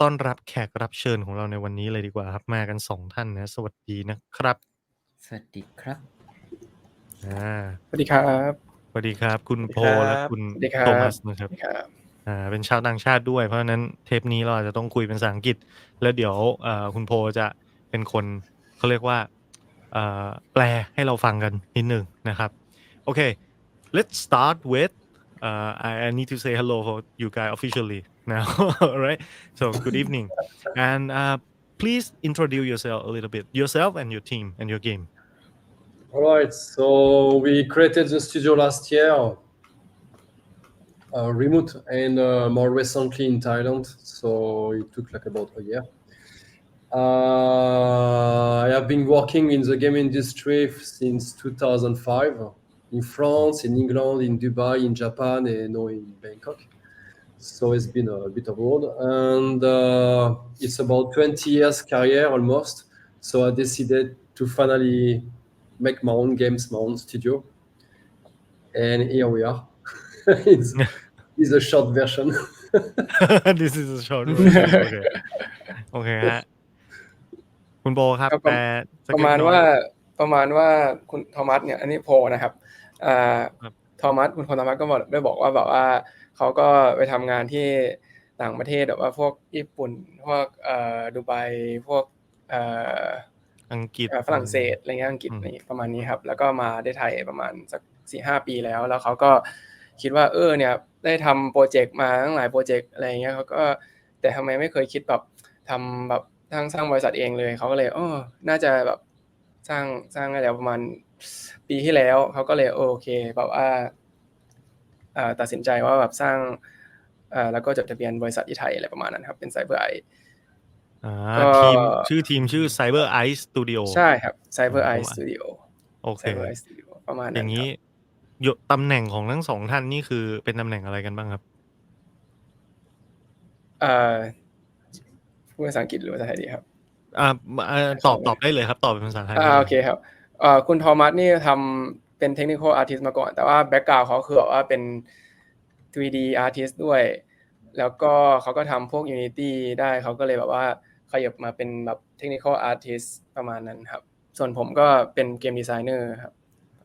ต้อนรับแขกรับเชิญของเราในวันนี้เลยดีกว่าครับ มากัน2ท่านนะ สวัสดีนะครับ สวัสดีครับอาสวัสดีครับสวัสดีครับ คุณสวัสดีโพครับและคุณสวัสดีครับโทมัสนะครับสวัสดีครับอ่าเป็นชาวต่างชาติด้วยเพราะฉะนั้นเทปนี้เราอาจจะต้องคุยเป็นภาษาอังกฤษ แล้วเดี๋ยวเอ่อคุณโพจะเป็นคนเขาเรียกว่าเอ่อแปลให้เราฟังกันนิดหนึ่งนะครับโอเค let's start with uh, I, I need to say hello for you guys officially now all right so good evening and uh, please introduce yourself a little bit yourself and your team and your game All right, so we created the studio last year, uh, remote and uh, more recently in Thailand. So it took like about a year. Uh, I have been working in the game industry since 2005 in France, in England, in Dubai, in Japan, and now in Bangkok. So it's been a bit of road, and uh, it's about 20 years career almost. So I decided to finally make my own games, my own studio. And here we are. it's, it's a short version. this is a short version โอเคโอเคฮะ คุณโบครับ ครับ แปลสัก ประมาณ เล็กน้อย ว่าประมาณว่าคุณโทมัสเนี่ยอันนี้โพลนะครับ อ่าครับโทมัสคุณโทมัสก็บอกได้บอกว่าแบบว่าเขาก็ไปทำงานที่ต่างประเทศแบบว่าพวกญี่ปุ่น พวกเอ่อดูไบพวกเอ่ออังกฤษเอ่อฝรั่งเศสอะไรเงี้ยอังกฤษอืมอะไรประมาณนี้ครับ แล้วก็มาได้ไทยประมาณสักสี่ห้าปีแล้ว แล้วเขาก็คิดว่าเออเนี่ยได้ทำโปรเจกต์มาตั้งหลายโปรเจกต์อะไรเงี้ยเขาก็แต่ทำไมไม่เคยคิดแบบทำแบบสร้างสร้างบริษัทเองเลยเขาก็เลยเออน่าจะแบบ สร้างสร้างอะไรประมาณปีที่แล้วเขาก็เลยโอเคแบบว่าเอ่อตัดสินใจว่าแบบสร้างเอ่อแล้วก็จดทะเบียนบริษัทที่ไทยอะไรประมาณนั้นครับ เป็นไซเบอร์ไออ่าก็ทีมชื่อทีมชื่อ Cyber Ice Studio ใช่ครับ Cyber ผม Eye ว่า Studio โอเค Cyber Eye Studio ประมาณอนั้ย่านงคนี้รับยตำแหน่งของทั้งสองท่านนี่คือเป็นตำแหน่งอะไรกันบ้างครับเอ่อพูดภาษาอังกฤษหรือภาษาไทยดีครับ อ่าเอ่อตอบตอบได้เลยครับ ตอบเป็นภาษาไทยอ่าได้ลยโอเคครับเอ่อคุณทอมัสนี่ทำเป็นเทคนิคอลอาร์ติสมาก่อน แต่ว่าแบ็กกราวเขาคือแบบว่าเป็น 3D artist ด้วย แล้วก็เขาก็ทำพวก Unity ได้เขาก็เลยแบบว่าขยับมาเป็นแบบเทคนิคอลอาร์ติสประมาณนั้นครับ ส่วนผมก็เป็นเกมดีไซเนอร์ครับ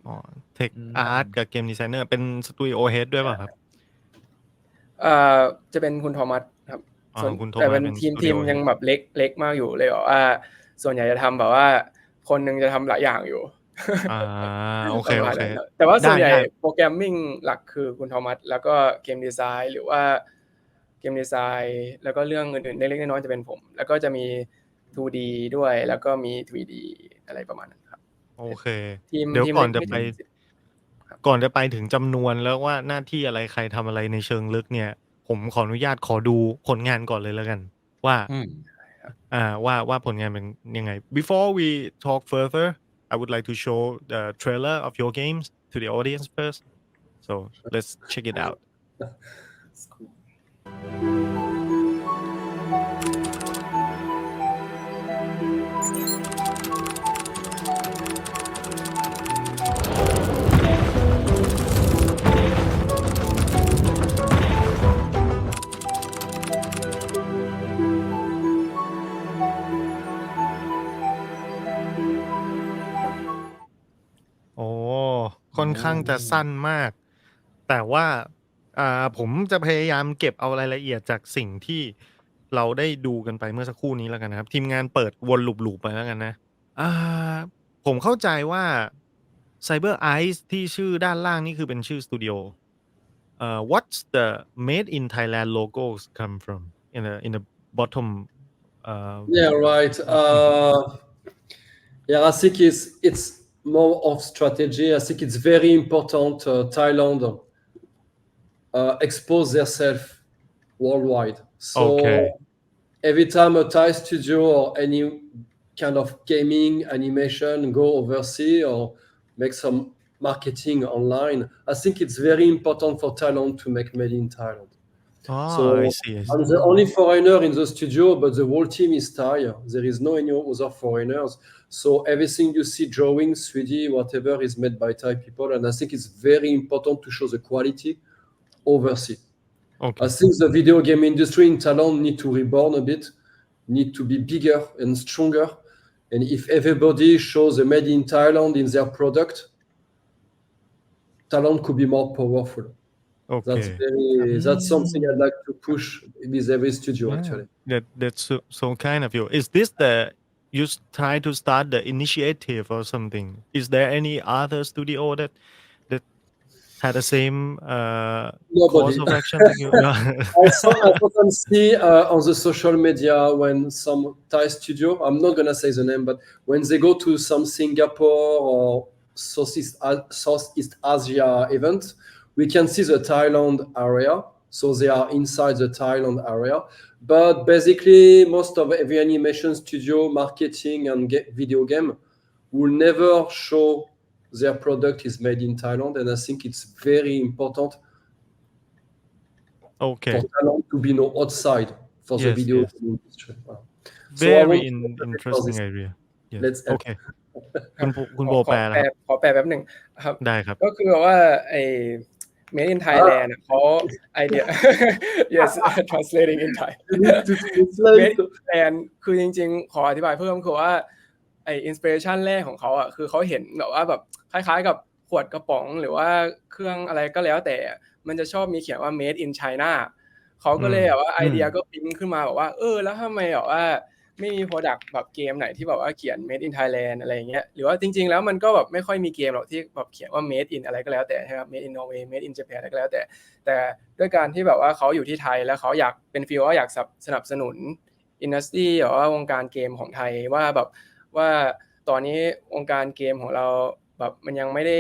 อ๋อเทคอืมอาร์ตกับเกมดีไซเนอร์เป็นสตูดิโอเฮดด้วยเปล่ะครับเอ่อจะเป็นคุณโทมัสครับอ๋อ ส่วนคุณโทมัสแต่เป็นเป็นทีม studio ทีมยังแบบเล็กเล็กมากอยู่เลยแบบว่า ส่วนใหญ่จะทำแบบว่า คนหนึงจะทำหลายอย่างอยู่อ่าโอเคประโอมาณเคนั้นครับแต่ว่าส่วนใหญ่ได้ได้โปรแกรมมิ่งหลักคือคุณโทมัสแล้วก็เกมดีไซน์หรือว่าเกมดีไซน์แล้วก็เรื่องอื่นๆเล็กๆน้อยๆจะเป็นผม แล้วก็จะมี 2D ด้วย แล้วก็มี 3D อะไรประมาณนั้นครับ โอเคทีมเดี๋ยวทีมก่อนเล็จะกไปไม่ถึงก่อนจะไปถึงจำนวนแล้วว่าหน้าที่อะไรใครทำอะไรในเชิงลึกเนี่ย ผมขออนุญาตขอดูผลงานก่อนเลยแล้วกัน ว่าอืมอ่าว่าว่าผลงานเป็นยังไง before we talk further I would like to show the trailer of your games to the audience first so let's check it out It's cool. ค่อนข้างจะสั้นมาก แต่ว่าอ่าผมจะพยายามเก็บเอารายละเอียดจากสิ่งที่เราได้ดูกันไปเมื่อสักครู่นี้แล้วกันนะครับ ทีมงานเปิดวนลูปๆไปแล้วกันนะอ่าผมเข้าใจว่า Cyber Ice ที่ชื่อด้านล่างนี่คือเป็นชื่อสตูดิโออ่อ what's the made in Thailand logos come from in the in the bottom เอ่อ Yeah, right. Uh, yeah, I think it's it's more of strategy. I think it's very important uh, Thailand uh, expose themselves worldwide. So Okay. every time a Thai studio or any kind of gaming animation go overseas or make some marketing online, I think it's very important for Thailand to make made in Thailand. อ๋อ So I see I see I'm the only foreigner in the studio, but the whole team is Thai. There is no any other foreigners. So everything you see, drawing, 3D, whatever, is made by Thai people. And I think it's very important to show the quality overseas. Okay. I think the video game industry in Thailand need to reborn a bit, need to be bigger and stronger. And if everybody shows a made in Thailand in their product, Thailand could be more powerful. That's Okay. very that's something I'd like to push with every studio Yeah. actually. That that's so, so kind of you. Is this the you s- try to start the initiative or something? Is there any other studio that that had the same uh course Nobody. of action? like you? No. I saw I often see uh, on the social media when some Thai studio, I'm not gonna say the name, but when they go to some Singapore or Southeast, Southeast Asia event, we can see the Thailand area. So they are inside the Thailand area. But basically, most of every animation studio, marketing, and ge- video game will never show their product is made in Thailand. And I think it's very important okay. for Thailand to be no outside for the Yes, video yes. game industry. Wow. So I Very want to in, focus on interesting this. area. Yes. Let's end. okay คุณโบคุณ ข โบ อข แป อ ล แปล นะครับ ขอแปลแป๊บหนึ่งครับ ได้ครับ ก็คือแบบว่าไอ้ Made in Thailand เขาไอเดีย yes translating in Thai You need to translate. Thailand คือจริง ๆ ขออธิบายเพิ่มคือว่าไออินสปิเรชันแรกของเขาอะคือเขาเห็นแบบว่าแบบคล้ายๆ กับขวดกระป๋องหรือว่าเครื่องอะไรก็แล้วแต่มันจะชอบมีเขียนว่า made in China เขาก็เลยแบบว่าไอเดียก็ปิ๊งขึ้นมาแบบว่า เออ แล้วทำไมแบบว่า ไม่มี product แบบเกมไหนที่แบบว่าเขียน made in Thailand อะไรเงี้ยหรือว่าจริง ๆ แล้วมันก็แบบไม่ค่อยมีเกมหรอกที่แบบเขียนว่า made in อะไรก็แล้วแต่ใช่ครับ made in Norway made in Japan อะไรก็แล้วแต่ แต่ด้วยการที่แบบว่าเขาอยู่ที่ไทยแล้วเขาอยากเป็นฟีลว่าอยากสนับสนุนอินดัสทรีหรือว่าวงการเกมของไทยว่าแบบว่าตอนนี้วงการเกมของเราแบบมันยังไม่ได้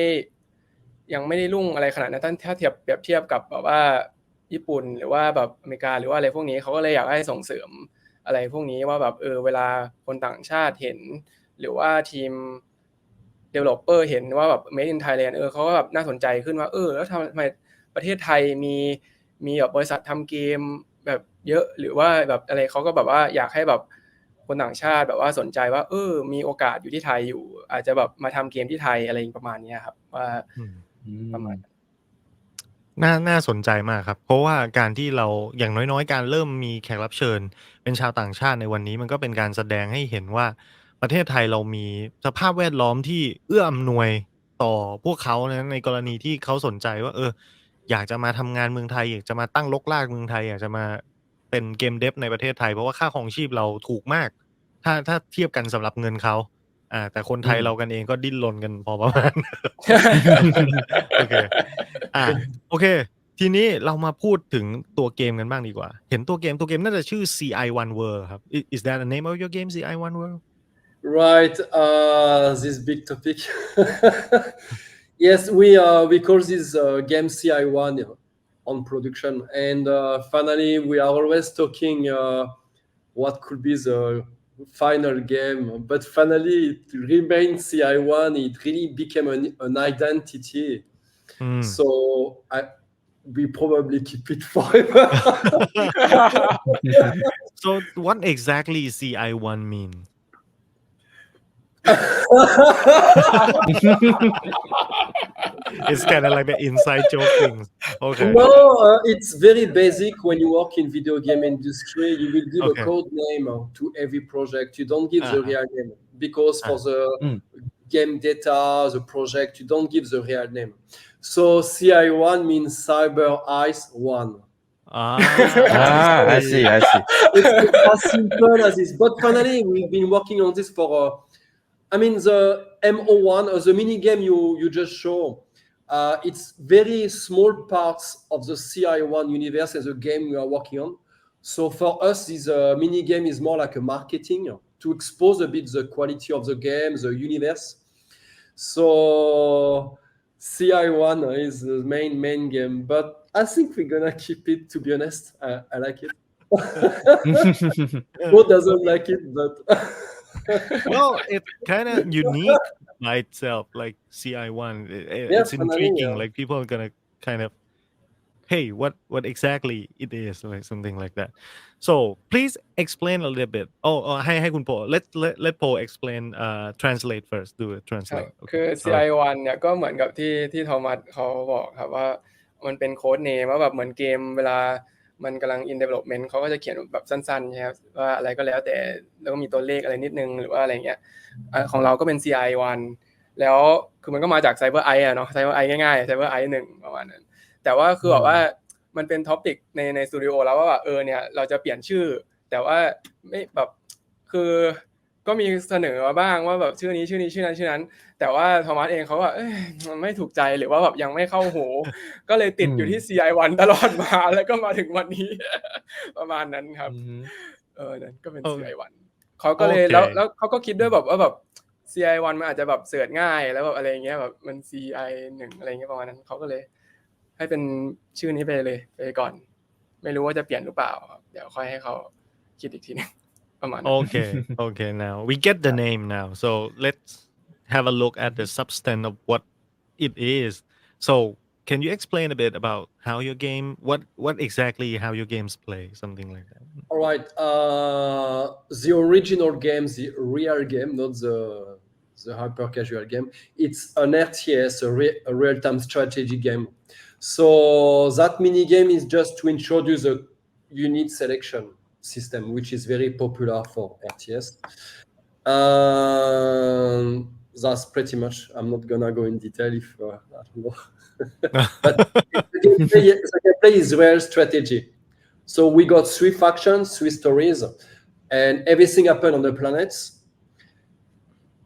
ยังไม่ได้รุ่งอะไรขนาดนั้นถ้าเทียบเปรียบเทียบกับแบบว่าญี่ปุ่นหรือว่าแบบอเมริกาหรือว่าอะไรพวกนี้เขาก็เลยอยากให้ส่งเสริม อะไรพวกนี้ว่าแบบเออเวลาคนต่างชาติเห็น หรือว่าทีม developer เห็นว่าแบบ made in Thailand เออเขาก็แบบน่าสนใจขึ้นว่าเออ แล้วทำไมประเทศไทยมีมีแบบบริษัททำเกมแบบเยอะหรือว่าแบบอะไรเขาก็แบบว่าอยากให้แบบคนต่างชาติแบบว่าสนใจว่า เออ มีโอกาสอยู่ที่ไทยอยู่ อาจจะแบบมาทำเกมที่ไทยอะไรประมาณเนี้ยครับ ว่าอืมประมาณ น่า น่าสนใจมากครับ เพราะว่าการที่เรา อย่างน้อย ๆ การเริ่มมีแขกรับเชิญ เป็นชาวต่างชาติในวันนี้ มันก็เป็นการแสดงให้เห็นว่า ประเทศไทยเรามีสภาพแวดล้อมที่เอื้ออำนวยต่อพวกเขานะ ในกรณีที่เขาสนใจว่า เออ อยากจะมาทำงานเมืองไทย อยากจะมาตั้งลกลากเมืองไทย อยากจะมาเป็นเกมเดฟในประเทศไทย เพราะว่าค่าของชีพเราถูกมาก ถ้า ถ้าเทียบกันสำหรับเงินเขา อ่า แต่คนไทยอืมเรากันเองก็ดิ้นรนกันพอประมาณโอเคอ่าโอเค ทีนี้เรามาพูดถึงตัวเกมกันบ้างดีกว่า เห็นตัวเกมตัวเกมน่าจะชื่อ CI1 World ครับ Is- Is that the name of your game CI1 World Right, uh, this big topic. yes, we uh, we call this uh, game CI1 on production, and uh, finally we are always talking uh, what could be the final game, but finally it remains CI1. It really became an, an identity. อืม So I, we probably keep it forever. so what exactly CI1 mean It's kind of like the inside joke things Okay No, uh, it's very basic. When you work in video game industry, you will give Okay. a code name uh, to every project. You don't give the Uh-huh. real name because for the Mm. game data, the project, you don't give the real name. So CI1 means Cyber Ice One. ah Ah, I see, I see. it's as simple as this. But finally, we've been working on this for. Uh, I mean, the MO1, or the mini game you you just show, uh, it's very small parts of the CI1 universe as a game we are working on. So for us, this uh, mini game is more like a marketing to expose a bit the quality of the game, the universe. So CI1 is the main main game, but I think we're gonna keep it. To be honest, I, I like it. Who doesn't like it? But well it's kind of unique by itself like CI1 It- it- Yeah, it's finally, intriguing yeah. like people are gonna kind of hey what what exactly it is like something like that so please explain a little bit oh, oh ให้ให้คุณโป let let let Paul explain uh translate first do it ครับ translate คือ Okay. CI1 เนี่ยก็เหมือนกับที่ที่โทมัสเขาบอกครับว่ามันเป็นโค้ดเนมว่าแบบเหมือนเกมเวลา มันกำลัง in development เขาก็จะเขียนแบบสั้นๆใช่ครับว่าอะไรก็แล้วแต่แล้วก็มีตัวเลขอะไรนิดนึงหรือว่าอะไรเงี้ยของเราก็เป็น CI 1แล้วคือมันก็มาจาก Cyber i อะเนาะ Cyber i ง่ายๆ Cyber i 1ประมาณนั้น แต่ว่าคือแบบว่ามันเป็นท็อปิกในในสตูดิโอแล้วว่าแบบเออเนี่ยเราจะเปลี่ยนชื่อ แต่ว่าไม่แบบคือก็มีเสนอมาบ้างว่าแบบชื่อนี้ชื่อนี้ชื่อนั้นชื่อนั้น แต่ว่าโทมัสเองเขาว่าเอ้ยมันไม่ถูกใจหรือว่าแบบยังไม่เข้าหู ก็เลยติดอยู่ที่ CI 1 ตลอดมาแล้วก็มาถึงวันนี้ ประมาณนั้นครับ เออนั่นก็เป็นเออ CI 1 เขาก็เลยโอเคแล้วแล้วเขาก็คิดด้วยแบบว่าแบบ CI 1 มันอาจจะแบบเสิร์ชง่ายแล้วแบบอะไรเงี้ยแบบมัน CI หนึ่งอะไรเงี้ยประมาณนั้นเขาก็เลย ให้เป็นชื่อนี้ไปเลยไปก่อน ไม่รู้ว่าจะเปลี่ยนหรือเปล่าครับเดี๋ยวค่อยให้เขาคิดอีกทีหนึงประมาณนั้น Okay, okay. Now we get the name now. So let's have a look at the substance of what it is. So can you explain a bit about how your game, what what exactly how your games play, something like that? All right. Uh, the original game, the real game, not the the hyper casual game. It's an RTS, a, re- a real time strategy game. So that mini game is just to introduce a unit selection system, which is very popular for RTS. Um, that's pretty much. I'm not gonna go in detail if uh, I don't know. but the gameplay, the gameplay is real strategy. So we got three factions, three stories, and everything happened on the planets.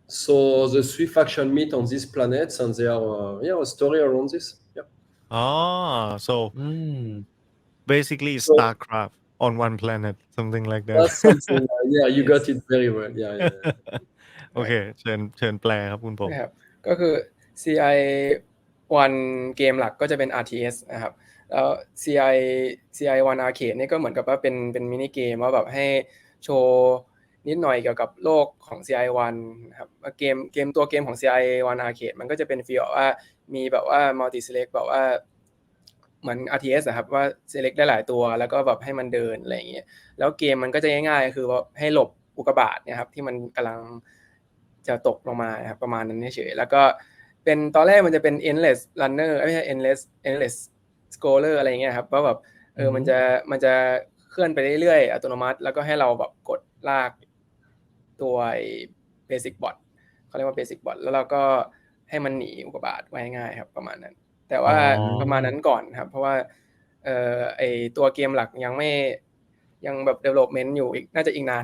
So the three factions meet on these planets, and they are uh, yeah a story around this. Yeah. Ah, so อืม basically So- StarCraft on one planet, something like that. That's something. uh, yeah, you got it very well. Yeah, yeah. yeah. โอเค เชิญเชิญแปลครับคุณผมนะครับก็คือ CI 1เกมหลักก็จะเป็น RTS นะครับแล้ว CI CI 1 Arcade นี่ก็เหมือนกับว่าเป็นเป็นมินิเกมว่าแบบให้โชว์นิดหน่อยเกี่ยวกับโลกของ CI 1นะครับว่าเกมเกมตัวเกมของ CI 1 Arcade มันก็จะเป็นฟีลว่ามีแบบว่า multi select แบบว่าเหมือน RTS อะครับว่า select ได้หลายตัวแล้วก็แบบให้มันเดินอะไรอย่างเงี้ยแล้วเกมมันก็จะง่ายๆ คือว่าให้หลบอุกกาบาตเนะครับที่มันกำลัง จะตกลงมานะครับประมาณนั้นเฉยๆแล้วก็เป็นตอนแรกมันจะเป็น endless runner เอ้ยไม่ใช่ endless endless scroller อะไรเงี้ยครับว่าแบบเออมันจะมันจะเคลื่อนไปเรื่อยๆอัตโนมัติ แล้วก็ให้เราแบบกดลากตัวไอ้ basic bot เขาเรียกว่า basic bot แล้วเราก็ให้มันหนีอุกกาบาตไว้ง่ายครับ ประมาณนั้น แต่ว่าอ๋อประมาณนั้นก่อนครับ เพราะว่าเอ่อไอตัวเกมหลักยังไม่ ยังแบบ development อยู่อีกน่าจะอีกนาน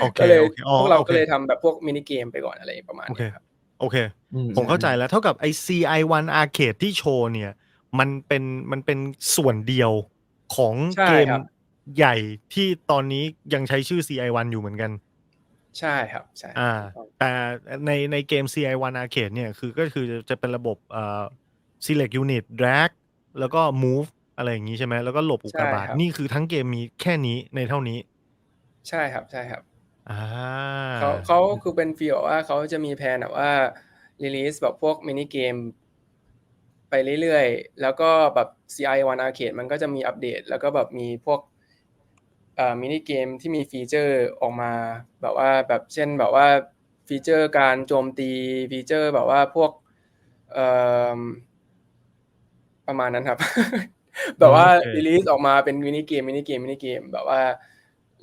โอเคก็เลยโอเคอ๋อพวกเราโอเคก็เลยทำแบบพวกมินิเกมไปก่อนอะไรประมาณโอเคนี้ครับโอเคอืผมเข้าใจแล้วเท่ากับไอ CI1 Arcade ที่โชว์เนี่ย มันเป็นมันเป็นส่วนเดียวของใช่เกมครับใหญ่ที่ตอนนี้ยังใช้ชื่อ CI1 อยู่เหมือนกัน ใช่ครับใช่อ่าถูกต้องแต่ในในเกม CI1 Arcade เนี่ยคือก็คือจะเป็นระบบเอ่อ select unit drag แล้วก็ move อะไรอย่างนี้ใช่ไหม แล้วก็หลบอุกกาบาตนี่คือทั้งเกมมีแค่นี้ ในเท่านี้ ใช่ครับ ใช่ครับอ่าเขา เขาคือเป็นฟีลว่า เขาจะมีแผนแบบว่า release แบบพวกมินิเกมไปเรื่อย ๆ แล้วก็แบบ CI1 Arcade มันก็จะมีอัปเดต แล้วก็แบบมีพวก เอ่อมินิเกมที่มีฟีเจอร์ออกมา แบบว่า แบบ เช่น แบบว่าฟีเจอร์การโจมตี ฟีเจอร์แบบว่าพวก เอ่อ ประมาณนั้นครับ แบบว่าโอเค release ออกมาเป็นมินิเกมมินิเกมมินิเกมแบบว่า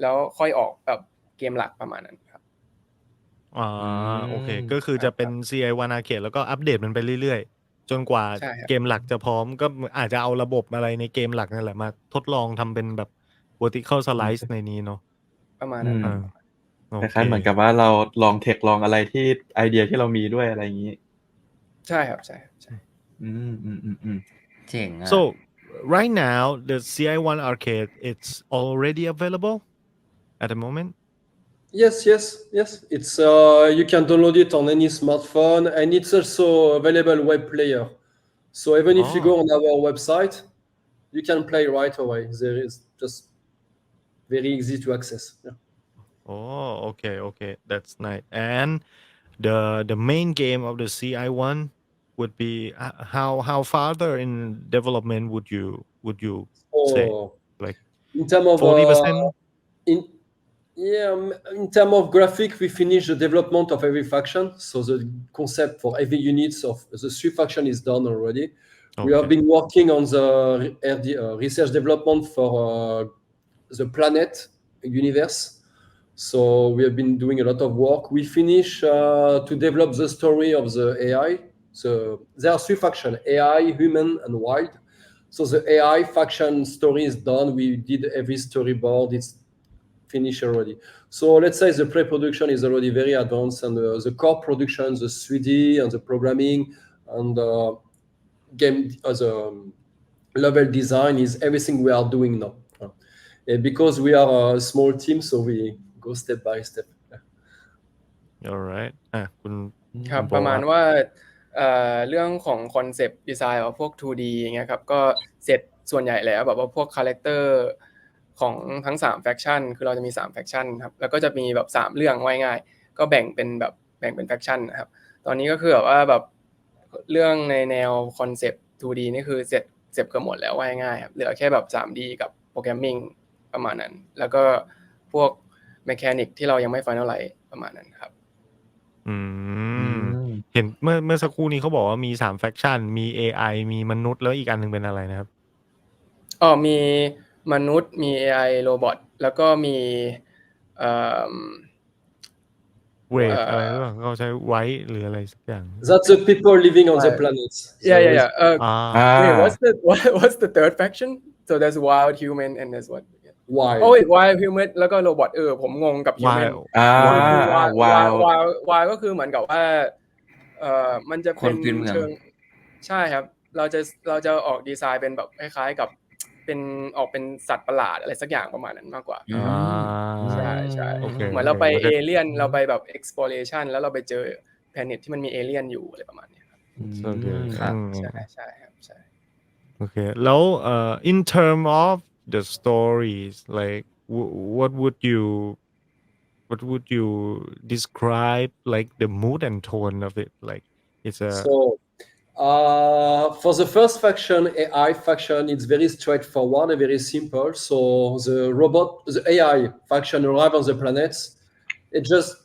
แล้วค่อยออกแบบเกมหลักประมาณนั้นครับอ่าอืมโอเค ก็คือจะเป็น CI1 Arcade แล้วก็อัปเดตมันไปเรื่อยๆ จนกว่าใช่ครับเกมหลักจะพร้อมก็อาจจะเอาระบบอะไรในเกมหลักนั่นแหละมาทดลองทำเป็นแบบ vertical slice ในนี้เนาะประมาณนั้นคอ่ารับโอคเคล้ายๆเหมือนกับว่าเราลองเทคลองอะไรที่ไอเดียที่เรามีด้วยอะไรอย่างนี้ ใช่ครับใช่ครับใช่อืมอืมอืมอืมเจ๋งอะ so right now the CI1 Arcade it's already available at the moment Yes, yes, yes. It's uh, you can download it on any smartphone, and it's also available web player. So even if you Oh. go on our website, you can play right away. There is just very easy to access. Yeah. oh okay okay that's nice and the the main game of the CI1 would be uh, how how farther in development would you would you Say, Oh, like in terms of 40 uh, percent in yeah, um, in terms of graphic, we finish the development of every faction. So the concept for every units of the three faction is done already. We have been working on the RD, uh, research development for uh, the planet universe. So we have been doing a lot of work. We finish uh, to develop the story of the AI. So there are three factions: AI, human, and wild. So the AI faction story is done. We did every storyboard. It's finished already. So let's say the pre-production is already very advanced, and uh, the core production, the 3D and the programming and uh, game as a um, level design is everything we are doing now. Uh, and because we are a small team, so we go step by step. alright อ่ะคุณ ครับ ณโ ประมาณ คบ ว่า เอ่อเรื่องของคอนเซปต์ดีไซน์ของพวก 2D อย่างเงี้ยครับก็เสร็จส่วนใหญ่แล้วแบบว่าพวกคาแรคเตอร์ของทั้ง3แฟคชั่นคือเราจะมี3แฟคชั่นครับแล้วก็จะมีแบบ3เรื่องไว้ง่ายก็แบ่งเป็นแบบแบ่งเป็นแฟคชั่นนะครับตอนนี้ก็คือแบบว่าแบบเรื่องในแนวคอนเซปต์ 2D นี่คือเสร็จเสร็จเกือบหมดแล้วไว้ง่ายครับเหลือแค่แบบ 3D กับโปรแกรมมิ่งประมาณนั้น แล้วก็พวกแมคานิกที่เรายังไม่ finalize ประมาณนั้นครับ อืม เห็นเมื่อเมื่อสักครู่นี้เขาบอกว่ามีสามแฟคชั่นมี AI มีมนุษย์แล้วอีกอันหนึ่งเป็นอะไรนะครับอ๋อมีมนุษย์มี AI โรบอทแล้วก็มีเอ่อเวทเอ่อออะไรหรือเปล่าเขาใช้ไว้หรืออะไรสักอย่าง That's the people living on the Right. planet. yeah So yeah yeah เอออ่าอ่า wait what's the what, what's the third faction so there's wild human and there's what Why? oh wait wild human แล้วก็โรบอทเออผมงงกับ human อ่า wild ว้าว wild wild wild ก็คือเหมือนกับว่า เอ่อมันจะเป็นคนพื้นเมืองเชิงใช่ครับ เราจะเราจะออกดีไซน์เป็นแบบคล้ายๆกับเป็นออกเป็นสัตว์ประหลาดอะไรสักอย่างประมาณนั้นมากกว่าอ่าใช่ใช่โอเคเหมือนเราไปโอเอเคเลี่ยนเราไปแบบ exploration แล้วเราไปเจอแพลเน็ตที่มันมีเอเลี่ยนอยู่อะไรประมาณเนี้ยครับโอเคครับอืมใช่ใช่ครับใช่โอเคแล้วเอ่อ in term of the stories like w- what would you what would you describe like the mood and tone of it like it's a So, uh, for the first faction, AI faction, it's very straightforward and very simple. So the robot, the AI faction arrive on the planets. It just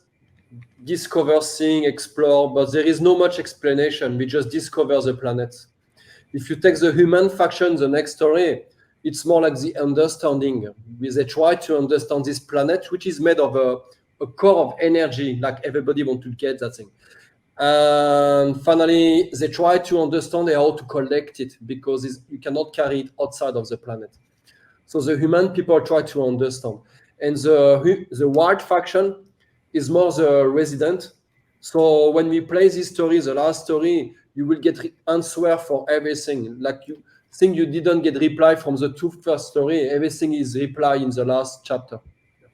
discover, thing, explore, but there is no much explanation. We just discover the planet. If you take the human faction, the next story, it's more like the understanding. Mm-hmm. They try to understand this planet, which is made of a, a core of energy, like everybody want to get that thing. And finally, they try to understand how to collect it because you cannot carry it outside of the planet. So the human people try to understand, and the the white faction is more the resident. So when we play this story, the last story, you will get answer for everything. Like you think you didn't get reply from the two first story, everything is reply in the last chapter.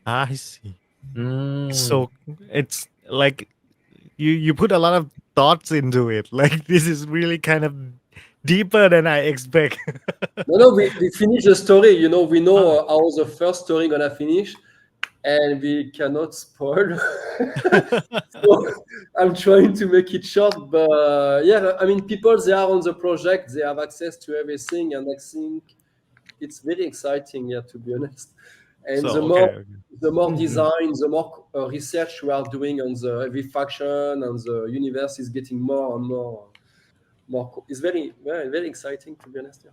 I see. อืม so it's like you you put a lot of thoughts into it. Like this is really kind of deeper than I expect. No, no, we, we finish the story. You know, we know uh, how the first story gonna finish, and we cannot spoil. so I'm trying to make it short, but yeah, I mean, people they are on the project, they have access to everything, and I think it's very exciting. Yeah, to be honest. And so the okay, more okay. the more Mhm. design, the more uh, research we are doing on the every faction and the universe is getting more and more. More, co- it's very, very, very exciting to be honest. yeah.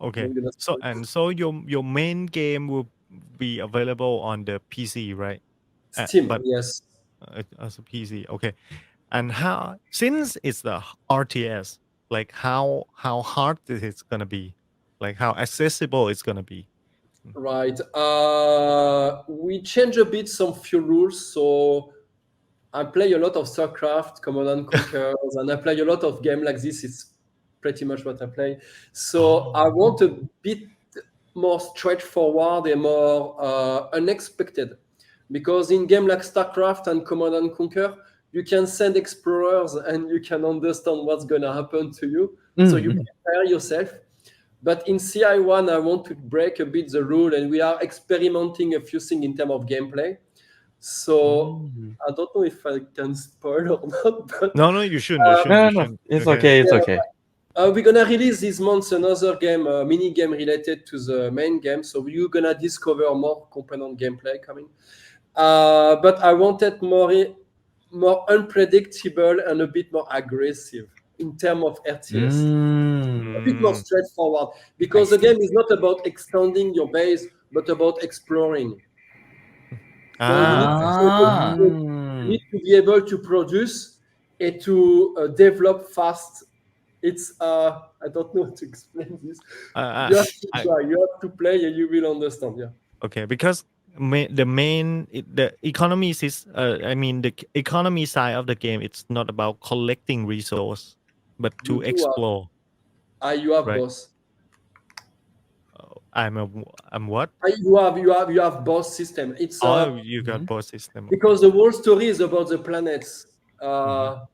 okay so and so your your main game will be available on the PC right uh, Steam, but- yes. uh, as a PC. Okay, and how since it's the RTS, like how how hard is it gonna be? Like how accessible it's gonna be? Right. Uh, we change a bit some few rules. So I play a lot of StarCraft, Command and Conquer, and I play a lot of game like this. It's pretty much what I play. So I want a bit more straightforward and more uh, unexpected, because in game like StarCraft and Command and Conquer, you can send explorers and you can understand what's gonna happen to you. So you prepare yourself. But in CI1, I want to break a bit the rule, and we are experimenting a few things in terms of gameplay. So I don't know if I can spoil or not, but No, no, you shouldn't. You Uh, shouldn't. no, you no, shouldn't. it's okay. It's Yeah. okay. Uh, we're gonna release this month another game, a mini game related to the main game. So you're gonna discover more component gameplay coming. Uh, but I wanted more, more unpredictable and a bit more aggressive. in terms of RTS. Mm. a bit more Mm. straightforward because the game is not about extending your base but about exploring. อ่า Ah. You need to be able to produce and to uh, develop fast it's uh i don't know how to explain this uh, uh, you have to I, try you have to play and you will understand yeah okay because ma- the main the economy is uh, i mean the economy side of the game it's not about collecting resource but to explore ah, are, uh, you have right? boss oh, I'm a I'm what? Ah, you have you have you have boss system. It's uh, oh uh, you got mm-hmm. boss system because the whole story is about the planets. Uh, mm-hmm.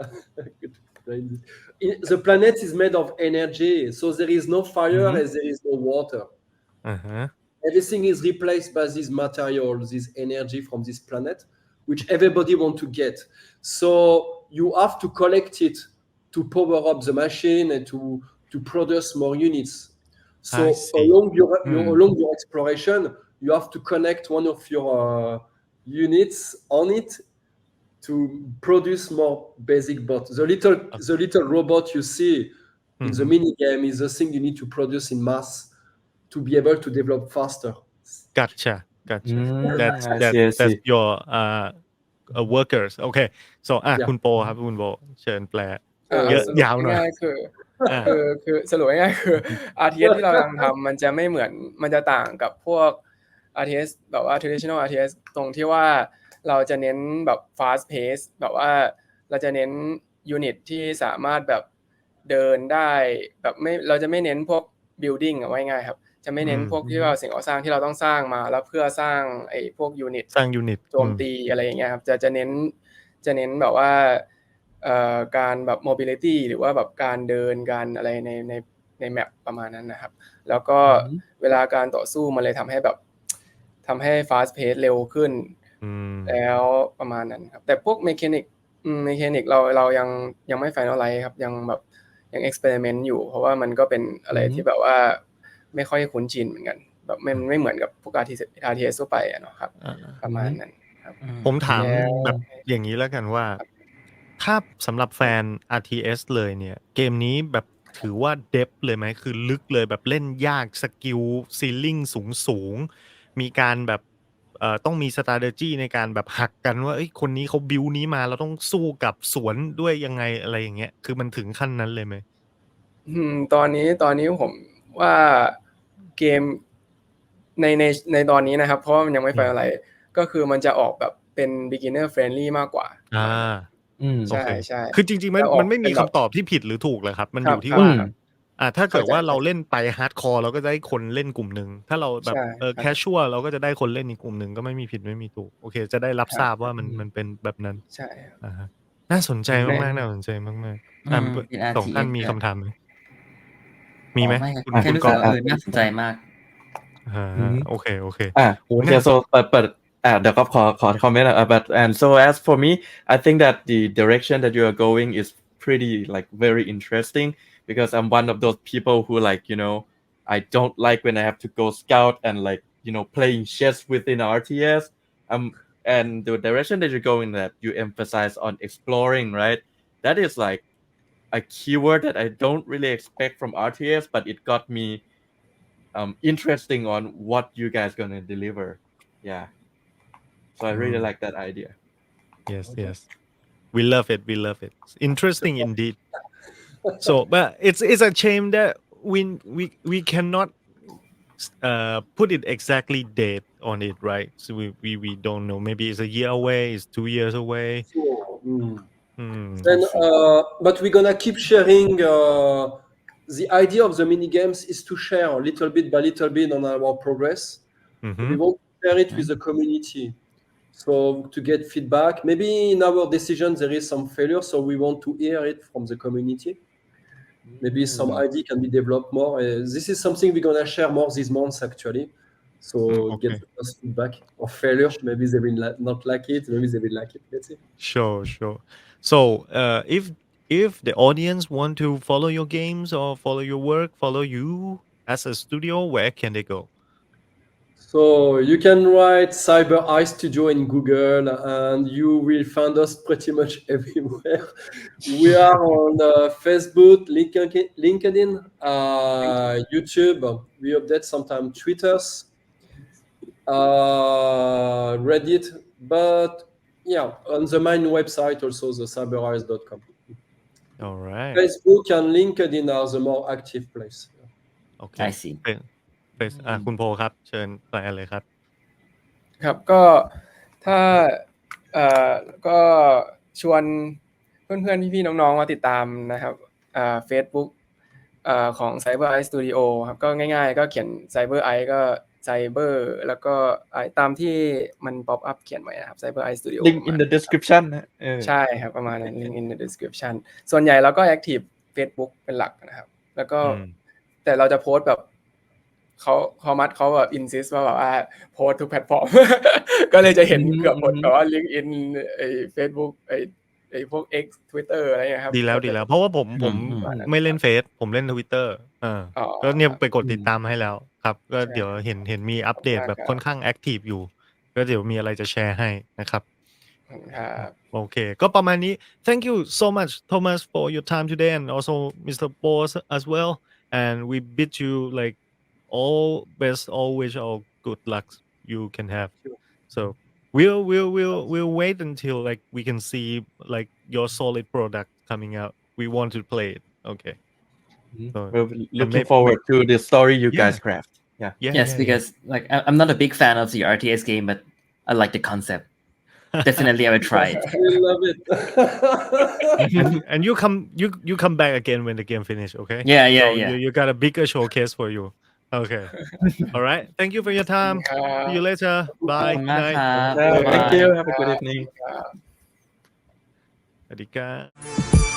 I could explain this. In- the planet is made of energy, so there is no fire Mhm. and there is no water. Uh-huh. Everything is replaced by this material, this energy from this planet, which everybody want to get. So you have to collect it to power up the machine and to to produce more units. So along your, your Hmm. along your exploration, you have to connect one of your uh, units on it to produce more basic bots. The little the little robot you see in the Mhm. mini game is the thing you need to produce in mass to be able to develop faster. Gotcha. Gotcha. Mm, That's I that, see, I that's see. your uh, uh workers. Okay. So อ่ะ Yeah. คุณโปครับคุณโปเชิญแปล อ่า เยอะ สรุป ยาวหน่อย ง่ายๆคือ อ่า คือคือสรุปง่ายๆคือ RTS ที่เรากำลังทำมันจะไม่เหมือนมันจะต่างกับพวก RTS แบบว่า traditional RTS ตรงที่ว่า เราจะเน้นแบบ fast pace แบบว่าเราจะเน้นยูนิตที่สามารถแบบเดินได้แบบไม่เราจะไม่เน้นพวก building เอาไว้ง่ายครับ จะไม่เน้นอืมพวกที่ว่าสิ่งก่อสร้างที่เราต้องสร้างมา แล้วเพื่อสร้างไอ้พวกยูนิตสร้างยูนิตโจมตีอะไรอย่างเงี้ยครับจะจะเน้นจะเน้นแบบว่าเอ่อการแบบ mobility หรือว่าแบบการเดินการอะไรในในในแมปประมาณนั้นนะครับ แล้วก็เวลาการต่อสู้มันเลยทำให้แบบทำให้ fast pace เร็วขึ้นอืม แล้วประมาณนั้นครับ แต่พวก mechanic อืม mechanic เราเรายังยังไม่ finalize ครับ ยังแบบยัง experiment อยู่ เพราะว่ามันก็เป็นอะไรอืมที่แบบว่าไม่ค่อยคุ้นชินเหมือนกัน แบบไม่ไม่เหมือนกับพวก RTS RTS ทั่วไปอะเนาะครับอ่าประมาณนั้นผมถามแล้วแบบอย่างนี้แล้วกันว่า ถ้าสำหรับแฟน RTS เลยเนี่ย เกมนี้แบบถือว่าเดฟเลยไหมคือลึกเลยแบบเล่นยากสกิลซีลิงสูงสูงๆมีการแบบเอ่อ ต้องมี s t r a t e g y ในการแบบหักกันว่าเอ้ยคนนี้เขาบิวนี้มาเราต้องสู้กับสวนด้วยยังไงอะไรอย่างเงี้ย คือมันถึงขั้นนั้นเลยไหมอืม ตอนนี้ตอนนี้ผมว่าเกมในในในตอนนี้นะครับ เพราะว่ามันยังไม่ไปอะไร ก็คือมันจะออกแบบเป็น beginner friendly มากกว่า อ่า อืมใช่โอเคใช่คือจริงๆมันแล้วออกมันไม่มีเป็นแบบคำตอบที่ผิดหรือถูกเลยครับ มันคอรับยู่ที่ครับว่า อืมอ่าถ้าเกิดว่าเข้าใจเราเล่นไปฮาร์ดคอร์เราก็จะได้คนเล่นกลุ่มหนึ่งถ้าเราแบบใช่เออครับแคชชัวเราก็จะได้คนเล่นอีกกลุ่มหนึ่งก็ไม่มีผิดไม่มีถูกโอเค จะได้รับครับทราบว่ามันอืมมันเป็นแบบนั้นใช่ครับอ่าฮะน่าสนใจแน่มากๆน่าสนใจมากๆอ่าอืมเป็นสองท่าน RTS มีแบบคำถามไหมมีไหมอ๋อไม่คุณแค่คุณรู้กสึอกงว่าเออน่าสนใจมากอ่าอืมโอเคโอเคอะโอ้โอเคน่า so เปิดเปิดอะเดี๋ยวก็ขอขอคอมเมนต์อะ but and so as for me I think that the direction that you are going is pretty like very interesting because I'm one of those people who like you know I don't like when I have to go scout and like you know playing chess within RTS um and the direction that you're going that you emphasize on exploring right? That is like a keyword that I don't really expect from RTS but it got me um interesting on what you guys gonna deliver. Yeah. So i really Mm. like that idea. Yes yes. We love it we love it. Interesting indeed so but it's it's a shame that we we we cannot uh put it exactly date on it right so we we, we don't know maybe it's a year away it's two years away So, mm. And uh, but we're gonna keep sharing. Uh, the idea of the mini games is to share little bit by little bit on our progress. Mhm. We want to share it with the community, so to get feedback. Maybe in our decision there is some failure, so we want to hear it from the community. Maybe some idea can be developed more. Uh, this is something we're gonna share more this month actually. So Mm, okay. get the first feedback or failure. Maybe they will not like it. Maybe they will like it. Let's see. Sure, sure. So, uh, if if the audience want to follow your games or follow your work, follow you as a studio, where can they go? So you can write Cyber Eye Studio in Google, and you will find us pretty much everywhere. we are on uh, Facebook, LinkedIn, uh, YouTube. We update sometimes Twitter's, uh, Reddit, but yeah, on the main website also the cybereyes.com. All right. Facebook and LinkedIn are the more active place. Okay. I see. Okay. เป็นอะคุณโพครับ เชิญไปเลยครับ ครับก็ถ้าเอ่อก็ชวนเพื่อนๆ พี่ๆ น้องๆ มาติดตามนะครับอ่าเฟซบุ๊กอ่าของ Cyber Eye Studio ครับก็ง่ายๆ ก็เขียน Cyber Eye ก็ Cyber แล้วก็อ่าตามที่มันป๊อปอัพเขียนไว้นะครับ Cyber Eye Studio link in the description นะเออใช่ครับประมาณนั้น link in the description ส่วนใหญ่เราก็ active Facebook เป็นหลักนะครับ แล้วก็อืมแต่เราจะโพสต์แบบ เขาเขามัดเขาแบบ insist ว่าแบบว่าโพสต์ทุกแพลตฟอร์ม ก็เลยจะเห็นอืมเกือบหมดอืมแบบว่า LinkedIn ไอ้ Facebook ไอ้ไอ้พวก X Twitter อะไรเงี้ยครับ ดีแล้วดีแล้ว เพราะว่าผมผมอืมไม่เล่นเฟซผมเล่นทวิตเตอร์อ่าอ๋อก็เนี่ยไปกดอืมติดตามให้แล้วครับ ก็ใช่เดี๋ยวเห็นเห็นมีอัปเดตขอบคุณมากแบบครับค่อนข้างแอคทีฟอยู่ ก็เดี๋ยวมีอะไรจะแชร์ให้นะครับครับโอเค ก็ประมาณนี้ thank you so much Thomas for your time today and also Mr. Boss as well and we bid you like all best all wish all good luck you can have. So we'll we'll we'll we'll wait until like we can see like your solid product coming out. We want to play it. Okay. Mm-hmm. So We're looking may- forward to the story you Yeah. guys craft. Yeah. yeah yes yeah, because like I- I'm not a big fan of the RTS game but I like the concept. Definitely I would try it. We love it. and, and you come you you come back again when the game finish okay? Yeah yeah So yeah. You, you got a bigger showcase for you. Okay. All right. Thank you for your time. See you later. Bye. Good มากครั night. บ Thank you. Have a good evening. สวัสดีครับ